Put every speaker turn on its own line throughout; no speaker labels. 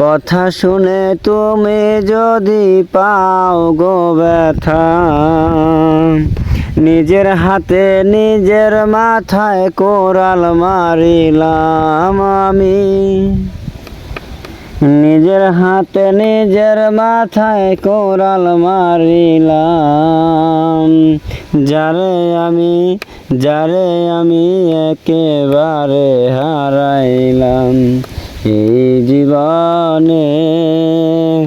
কথা শুনে তুমি যদি পাও গো ব্যথা, নিজের হাতে নিজের মাথায় কোরাল মারিলাম আমি। নিজের হাতে নিজের মাথায় কোরাল মারিলাম, যারে আমি যারে আমি একেবারে হারাইলাম। এই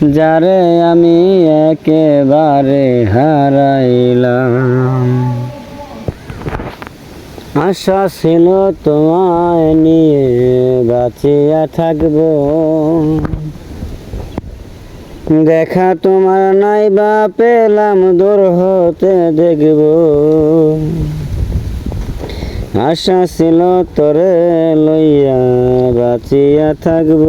যারে আমি একেবারে হারাইলাম। আশা ছিল তোমায় নিয়ে বাঁচিয়া থাকব। দেখা তোমার নাই বা পেলাম, দূর হতে দেখব। আশা ছিল তোরে লইয়া বাঁচিয়া থাকব।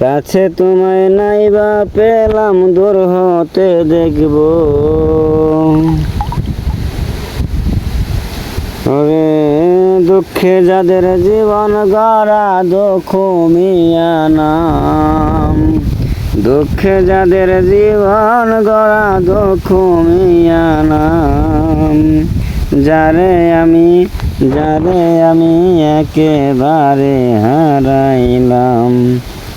কাছে তোমায় নাই বা পেলাম, দূর হতে দেখব। দুঃখে যাদের জীবন গড়া দুঃখ মিয়া নাম। দুঃখে যাদের জীবন গড়া দুঃখ মিয়া নাম। যারে আমি যারে আমি একেবারে হারাইলাম